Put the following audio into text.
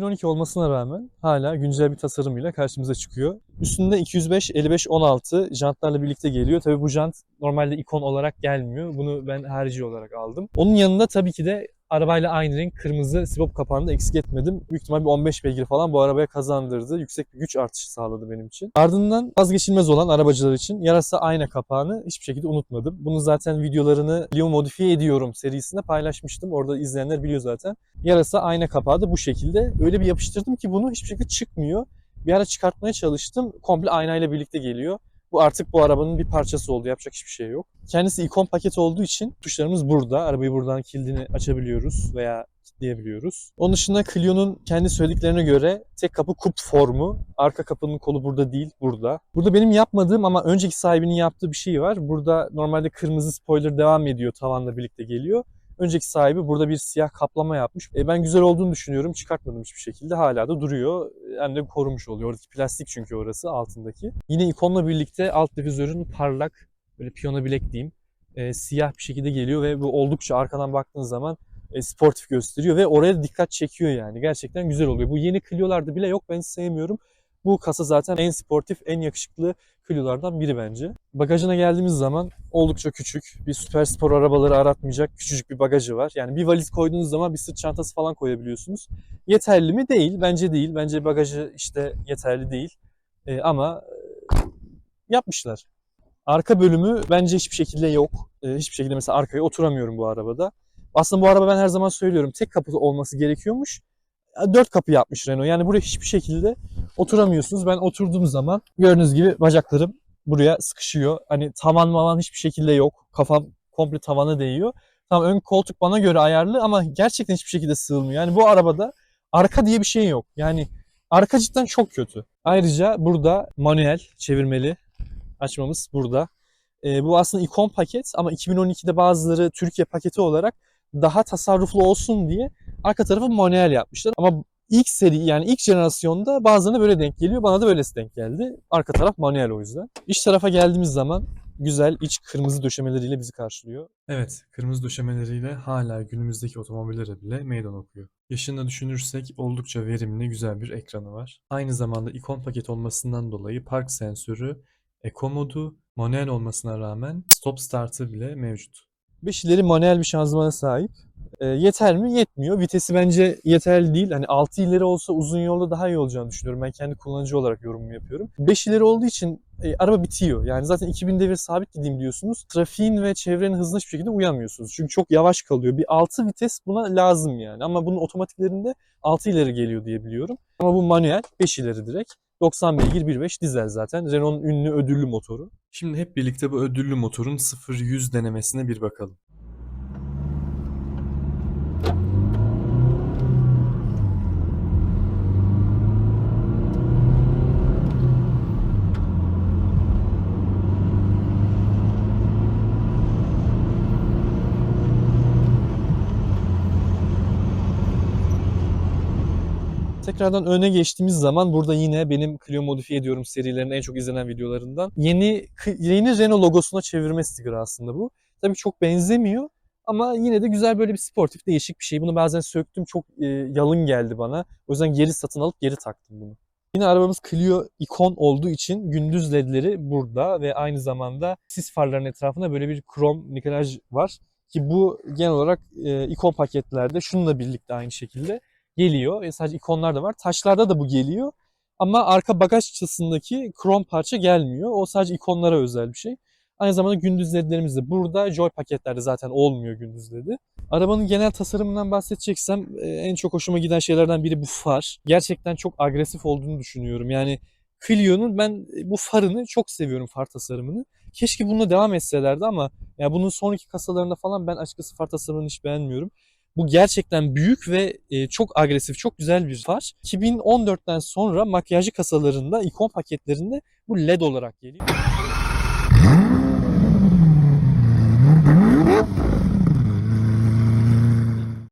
2012 olmasına rağmen hala güncel bir tasarımıyla karşımıza çıkıyor. Üstünde 205 55 16 jantlarla birlikte geliyor. Tabii bu jant normalde ikon olarak gelmiyor. Bunu ben harici olarak aldım. Onun yanında tabii ki de arabayla aynı renk kırmızı sibop kapağını eksik etmedim. Büyük ihtimal bir 15 beygir falan bu arabaya kazandırdı. Yüksek bir güç artışı sağladı benim için. Ardından vazgeçilmez olan arabacılar için yarasa ayna kapağını hiçbir şekilde unutmadım. Bunu zaten videolarını Clio Modifiye Ediyorum serisinde paylaşmıştım. Orada izleyenler biliyor zaten. Yarasa ayna kapağı da bu şekilde. Öyle bir yapıştırdım ki bunu hiçbir şekilde çıkmıyor. Bir ara çıkartmaya çalıştım. Komple aynayla birlikte geliyor. Bu artık bu arabanın bir parçası oldu. Yapacak hiçbir şey yok. Kendisi ikon paket olduğu için tuşlarımız burada. Arabayı buradan kilidini açabiliyoruz veya kilitleyebiliyoruz. Onun dışında Clio'nun kendi söylediklerine göre tek kapı kup formu. Arka kapının kolu burada değil, burada. Burada benim yapmadığım ama önceki sahibinin yaptığı bir şey var. Burada normalde kırmızı spoiler devam ediyor. Tavanla birlikte geliyor. Önceki sahibi burada bir siyah kaplama yapmış. E, ben güzel olduğunu düşünüyorum. Çıkartmadım hiçbir şekilde. Hala da duruyor. Hem de korumuş oluyor. Oradaki plastik çünkü orası altındaki. Yine ikonla birlikte alt difüzörün parlak, böyle piyano bilek diyeyim. e, siyah bir şekilde geliyor ve bu oldukça arkadan baktığın zaman e, sportif gösteriyor ve oraya dikkat çekiyor yani. Gerçekten güzel oluyor. Bu yeni Clio'larda bile yok. Ben sevmiyorum. Bu kasa zaten en sportif, en yakışıklı Clio'lardan biri bence. Bagajına geldiğimiz zaman oldukça küçük. Bir süper spor arabaları aratmayacak küçücük bir bagajı var. Yani bir valiz koyduğunuz zaman bir sırt çantası falan koyabiliyorsunuz. Yeterli mi? Değil. Bence değil. Bence bagajı işte yeterli değil. E, ama e, yapmışlar. Arka bölümü bence hiçbir şekilde yok. E, hiçbir şekilde mesela arkaya oturamıyorum bu arabada. Aslında bu araba ben her zaman söylüyorum tek kapı olması gerekiyormuş. Dört kapı yapmış Renault. Yani buraya hiçbir şekilde oturamıyorsunuz. Ben oturduğum zaman gördüğünüz gibi bacaklarım buraya sıkışıyor. Hani tavan mavan hiçbir şekilde yok. Kafam komple tavana değiyor. Tamam ön koltuk bana göre ayarlı ama gerçekten hiçbir şekilde sığmıyor. Yani bu arabada arka diye bir şey yok. Yani arka cidden çok kötü. Ayrıca burada manuel çevirmeli açmamız burada. Ee, bu aslında ikon paket ama 2012'de bazıları Türkiye paketi olarak daha tasarruflu olsun diye arka tarafı manuel yapmışlar. Ama ilk seri yani ilk jenerasyonda bazılarına böyle denk geliyor. Bana da böylesi denk geldi. Arka taraf manuel o yüzden. İç tarafa geldiğimiz zaman güzel iç kırmızı döşemeleriyle bizi karşılıyor. Evet, kırmızı döşemeleriyle hala günümüzdeki otomobillere bile meydan okuyor. Yaşını düşünürsek oldukça verimli, güzel bir ekranı var. Aynı zamanda ikon paket olmasından dolayı park sensörü, Eco modu, manuel olmasına rağmen stop startı bile mevcut. 5 ileri manuel bir şanzımana sahip. E, yeter mi? Yetmiyor. Vitesi bence yeterli değil. Hani 6 ileri olsa uzun yolda daha iyi olacağını düşünüyorum. Ben kendi kullanıcı olarak yorumumu yapıyorum. 5 ileri olduğu için e, araba bitiyor. Yani zaten 2000 devir sabit gideyim diyorsunuz. Trafiğin ve çevrenin hızına hiçbir şekilde uyamıyorsunuz. Çünkü çok yavaş kalıyor. Bir 6 vites buna lazım yani. Ama bunun otomatiklerinde 6 ileri geliyor diye biliyorum. Ama bu manuel 5 ileri direkt. 90 beygir 1.5 dizel zaten. Renault'un ünlü ödüllü motoru. Şimdi hep birlikte bu ödüllü motorun 0-100 denemesine bir bakalım. Tekrardan öne geçtiğimiz zaman burada yine benim Clio Modifiye ediyorum serilerinin en çok izlenen videolarından. Yeni yeni Renault logosuna çevirme sticker'ı aslında bu. Tabii çok benzemiyor ama yine de güzel böyle bir sportif değişik bir şey. Bunu bazen söktüm çok e, yalın geldi bana. O yüzden geri satın alıp geri taktım bunu. Yine arabamız Clio ikon olduğu için gündüz ledleri burada ve aynı zamanda sis farlarının etrafında böyle bir krom nikelaj var. Ki bu genel olarak e, ikon paketlerde şununla birlikte aynı şekilde geliyor. E, sadece ikonlar da var. Taşlarda da bu geliyor. Ama arka bagaj çatısındaki krom parça gelmiyor. O sadece ikonlara özel bir şey. Aynı zamanda gündüz ledlerimiz de burada. Joy paketlerde zaten olmuyor gündüz ledi. Arabanın genel tasarımından bahsedeceksem e, en çok hoşuma giden şeylerden biri bu far. Gerçekten çok agresif olduğunu düşünüyorum. Yani Clio'nun ben bu farını çok seviyorum far tasarımını. Keşke bununla devam etselerdi ama ya bunun sonraki kasalarında falan ben açıkçası far tasarımını hiç beğenmiyorum. Bu gerçekten büyük ve e, çok agresif, çok güzel bir far. 2014'ten sonra makyajlı kasalarında, ikon paketlerinde bu LED olarak geliyor.